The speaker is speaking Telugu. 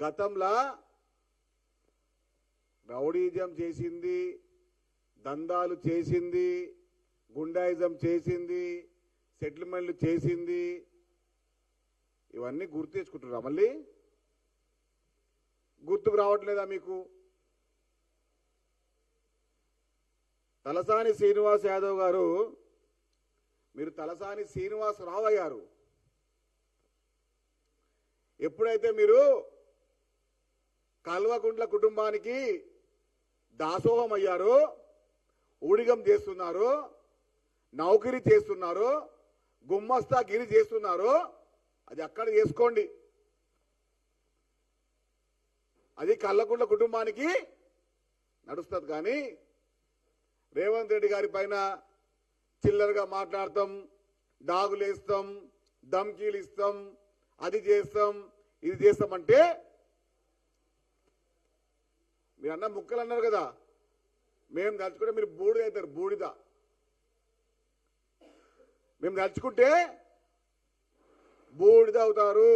గతంలో రౌడీజం చేసింది దందాలు చేసింది గుండాయిజం చేసింది సెటిల్మెంట్లు చేసింది ఇవన్నీ గుర్తు తెచ్చుకుంటున్నారా మళ్ళీ? గుర్తుకు రావట్లేదా మీకు? తలసాని శ్రీనివాస్ యాదవ్ గారు మీరు తలసాని శ్రీనివాస్ రావు అయ్యారు ఎప్పుడైతే మీరు కల్వకుంట్ల కుటుంబానికి దాసోహం అయ్యారు ఊడిగం చేస్తున్నారు నౌకరీ చేస్తున్నారు గుమ్మస్తా గిరి చేస్తున్నారు. అది అక్కడ చేసుకోండి. అది కల్లకుంట్ల కుటుంబానికి నడుస్తుంది కానీ రేవంత్ రెడ్డి గారి పైన చిల్లరగా మాట్లాడతాం దాగులేస్తాం ధమ్కీలు ఇస్తాం అది చేస్తాం ఇది చేస్తామంటే మీరు అన్న ముక్కలు అన్నారు కదా. మేము తలుచుకుంటే మీరు బూడిద అవుతారు బూడిద. మేము తలుచుకుంటే బూడిద అవుతారు.